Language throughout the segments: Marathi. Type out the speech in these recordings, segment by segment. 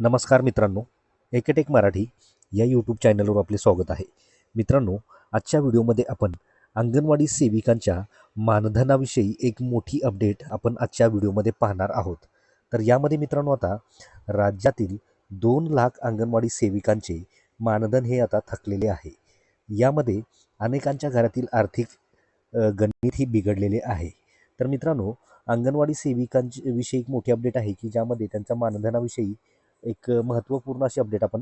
नमस्कार मित्रांनो एकेटेक मराठी या यूट्यूब चॅनलवर आपले स्वागत आहे. मित्रांनो आजच्या व्हिडिओमध्ये आपण अंगणवाडी सेविकांच्या मानधनाविषयी एक मोठी अपडेट आपण आजच्या व्हिडिओमध्ये पाहणार आहोत. तर यामध्ये मित्रांनो आता राज्यातील दोन लाख अंगणवाडी सेविकांचे मानधन हे आता थकलेले आहे. यामध्ये अनेकांच्या घरातील आर्थिक गणित ही बिघडलेले आहे. तर मित्रांनो अंगणवाडी सेविकांची विषयी एक मोठी अपडेट आहे की ज्यामध्ये त्यांच्या मानधनाविषयी एक महत्त्वपूर्ण अशी अपडेट आपण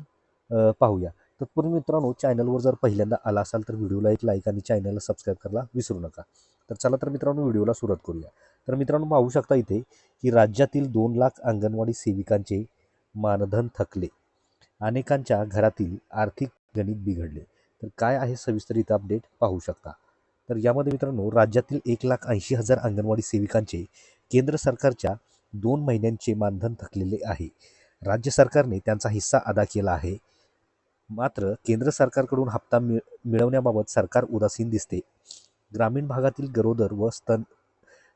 पाहूया. तत्पूर्वी मित्रांनो चॅनलवर जर पहिल्यांदा आला असाल तर व्हिडिओला एक लाईक आणि चॅनलला सबस्क्राईब करायला विसरू नका. तर चला तर मित्रांनो व्हिडिओला सुरुवात करूया. तर मित्रांनो पाहू शकता इथे की राज्यातील दोन लाख अंगणवाडी सेविकांचे मानधन थकले. अनेकांच्या घरातील आर्थिक गणित बिघडले. तर काय आहे सविस्तर इथं अपडेट पाहू शकता? तर यामध्ये मित्रांनो राज्यातील एक लाख ऐंशी हजार अंगणवाडी सेविकांचे केंद्र सरकारच्या दोन महिन्यांचे मानधन थकलेले आहे. राज्य सरकारने त्यांचा हिस्सा अदा केला आहे. मात्र केंद्र सरकारकडून हप्ता मिळ मिळवण्याबाबत सरकार उदासीन दिसते. ग्रामीण भागातील गरोदर व स्तन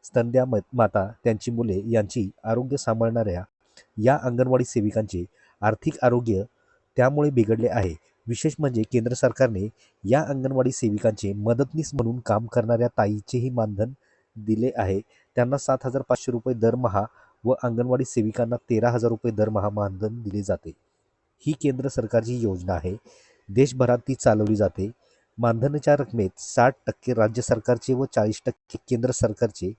स्तनद्या माता त्यांची मुले यांची आरोग्य सांभाळणाऱ्या या अंगणवाडी सेविकांचे आर्थिक आरोग्य त्यामुळे बिघडले आहे. विशेष म्हणजे केंद्र सरकारने या अंगणवाडी सेविकांचे मदतनीस म्हणून काम करणाऱ्या ताईचेही मानधन दिले आहे. त्यांना सात हजार पाचशे रुपये दरमहा व अंगणवाडी सेविकांना तेरा हजार रुपये दरमहा मानधन दिले जाते. ही केंद्र सरकारची योजना आहे. देशभरात ती चालवली जाते. मानधनाच्या रकमेत साठ टक्के राज्य सरकारचे व चाळीस टक्के केंद्र सरकारचे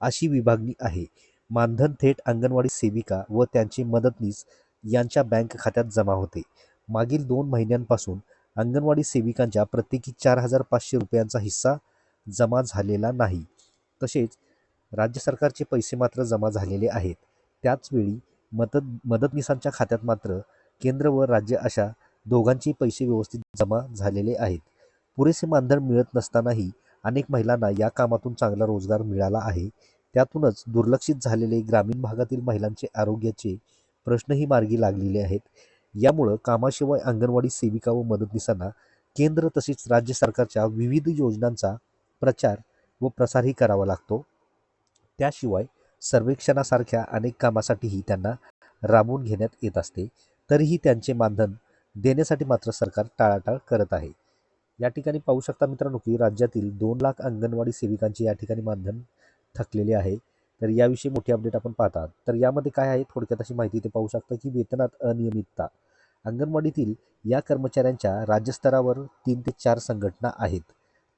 अशी विभागणी आहे. मानधन थेट अंगणवाडी सेविका व त्यांचे मदतनीस यांच्या बँक खात्यात जमा होते. मागील दोन महिन्यांपासून अंगणवाडी सेविकांच्या प्रत्येकी चार हजार पाचशे रुपयांचा हिस्सा जमा झालेला नाही. तसेच राज्य सरकारचे पैसे मात्र जमा झालेले आहेत. त्याचवेळी मदत मदतनीसांच्या खात्यात मात्र केंद्र व राज्य अशा दोघांचे पैसे व्यवस्थित जमा झालेले आहेत. पुरेसे मानधन मिळत नसतानाही अनेक महिलांना या कामातून चांगला रोजगार मिळाला आहे. त्यातूनच दुर्लक्षित झालेले ग्रामीण भागातील महिलांचे आरोग्याचे प्रश्नही मार्गी लागलेले आहेत. यामुळं कामाशिवाय अंगणवाडी सेविका व मदतनीसांना केंद्र तसेच राज्य सरकारच्या विविध योजनांचा प्रचार व प्रसारही करावा लागतो. त्याशिवाय सर्वेक्षणासारख्या अनेक कामासाठीही त्यांना राबवून घेण्यात येत असते तरीही त्यांचे मानधन देण्यासाठी मात्र सरकार टाळाटाळ करत आहे. या ठिकाणी पाहू शकता मित्रांनो की राज्यातील दोन लाख अंगणवाडी सेविकांचे या ठिकाणी मानधन थकलेले आहे. तर याविषयी मोठी अपडेट आपण पाहतात. तर यामध्ये काय आहे? थोडक्यात अशी माहिती ते पाहू शकता की वेतनात अनियमितता. अंगणवाडीतील या कर्मचाऱ्यांच्या राज्यस्तरावर तीन ते चार संघटना आहेत.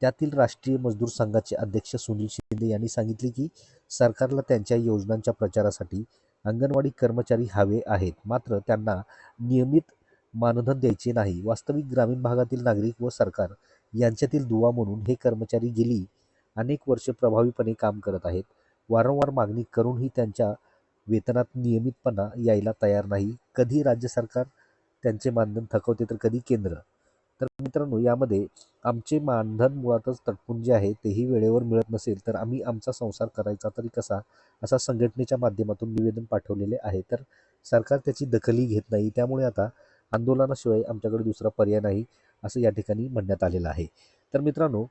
त्यातील राष्ट्रीय मजदूर संघाचे अध्यक्ष सुनील शिंदे यांनी सांगितले की सरकारला त्यांच्या योजनांच्या प्रचारासाठी अंगणवाडी कर्मचारी हवे आहेत. मात्र त्यांना नियमित मानधन द्यायचे नाही. वास्तविक ग्रामीण भागातील नागरिक व सरकार यांच्यातील दुवा म्हणून हे कर्मचारी गेली अनेक वर्षे प्रभावीपणे काम करत आहेत. वारंवार मागणी करूनही त्यांच्या वेतनात नियमितपणा यायला तयार नाही. कधी राज्य सरकार त्यांचे मानधन थकवते तर कधी केंद्र? तर मित्रांनो यामध्ये आमचे मानधन मुळातच तटपुंजे आहे तेही वेळेवर मिळत नसेल तर आम्ही आमचा संसार करायचा तरी कसा असा संघटनेच्या माध्यमातून निवेदन पाठवलेले आहे. तर सरकार त्याची दखलही घेत नाही त्यामुळे आता आंदोलनाशिवाय आमच्याकडे दुसरा पर्याय नाही असं या ठिकाणी म्हणण्यात आलेलं आहे. तर मित्रांनो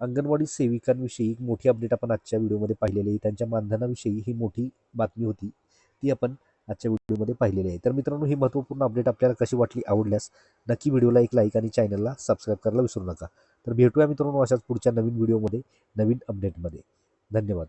अंगणवाडी सेविकांविषयी एक मोठी अपडेट आपण आजच्या व्हिडिओमध्ये पाहिलेली आहे. त्यांच्या मानधनाविषयी ही मोठी बातमी होती. ती आपण आजच्या व्हिडिओमध्ये पाहिलेली आहे. तर मित्रांनो ही महत्त्वपूर्ण अपडेट आपल्याला कशी वाटली आवडल्यास नक्की व्हिडिओला एक लाईक आणि चॅनलला सबस्क्राईब करायला विसरू नका. तर भेटूया मित्रांनो अशाच पुढच्या नवीन व्हिडिओमध्ये नवीन अपडेटमध्ये धन्यवाद.